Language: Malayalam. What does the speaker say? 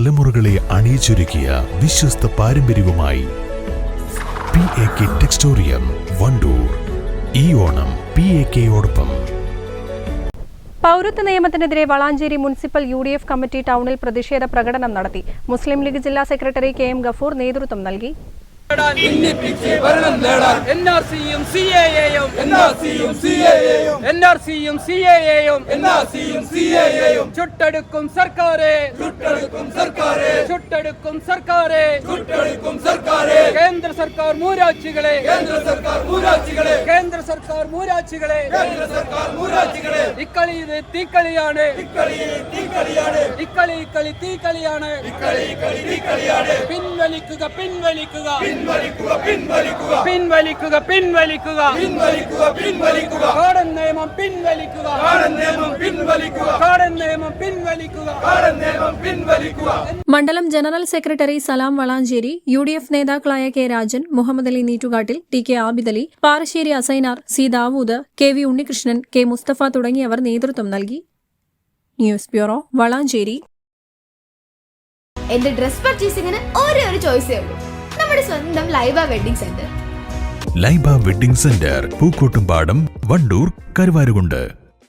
തലമുറകളെ അണിയിച്ചൊരുക്കിയ വിശ്വസ്ത പാരമ്പര്യവുമായി P A K Textorium Wandoor ഈ ഓണം പി എ കെയോടൊപ്പം പൗരത്വ നിയമത്തിനെതിരെ Valanchery municipal U D F committee ടൗണിൽ പ്രതിഷേധ പ്രകടനം നടത്തി. മുസ്ലിം ലീഗ് ജില്ലാ സെക്രട്ടറി കെ എം ഗഫൂർ നേതൃത്വം നൽകി. ഭരണം നേടാൻ എൻ ആർ സിയും സി എ എയും എൻ ആർ സിയും സി എ എയും എൻ ആർ സിയും സി എ എയും എൻ ആർ സിയും സി എ എയും ചുട്ടെടുക്കും സർക്കാരെ ചുട്ടെടുക്കും സർക്കാരെ ചുട്ടെടുക്കും സർക്കാരെ. ചുട്ടെടുക്കും സർക്കാരെ. കേന്ദ്ര സർക്കാർ മൂരാച്ചികളെ കേന്ദ്ര സർക്കാർ മൂരാച്ചികളെ കേന്ദ്ര സർക്കാർ മൂരാച്ചികളെ കേന്ദ്ര സർക്കാർ മൂരാച്ചികളെ ഇക്കളി ഇത് തീക്കളിയാണ്. ഇക്കളി തീക്കളിയാണ്. ഇക്കളി ഇക്കളി തീക്കളിയാണ്. ഇക്കളി ഇക്കളി തീക്കളിയാണ്. പിൻവലിക്കുക പിൻവലിക്കുക. പിൻവലിക്കുക പിൻവലിക്കുക. പിൻവലിക്കുക പിൻവലിക്കുക. പിൻവലിക്കുക പിൻവലിക്കുക. കാടൻ നിയമം പിൻവലിക്കുക. കാടൻ നിയമം പിൻവലിക്കുക. നിയമം പിൻവലിക്കുക. നിയമം പിൻവലിക്കുക. മണ്ഡലം general secretary Salam Valanchery U D F നേതാക്കളായ K Rajan Muhammad Ali Neettukattil T K Abidali Parasseri Asainar C Dawood K V Unnikrishnan K Musthafa തുടങ്ങിയവർ നേതൃത്വം നൽകി. News bureau Valanchery. എന്റെ ഡ്രസ് പർച്ചേസിംഗിന് ഒരേ ഒരു ചോയ്സേ ഉള്ളൂ. നമ്മുടെ സ്വന്തം Laiba wedding centre. Laiba wedding centre Pookkottumpadam Wandoor Karuvarakundu.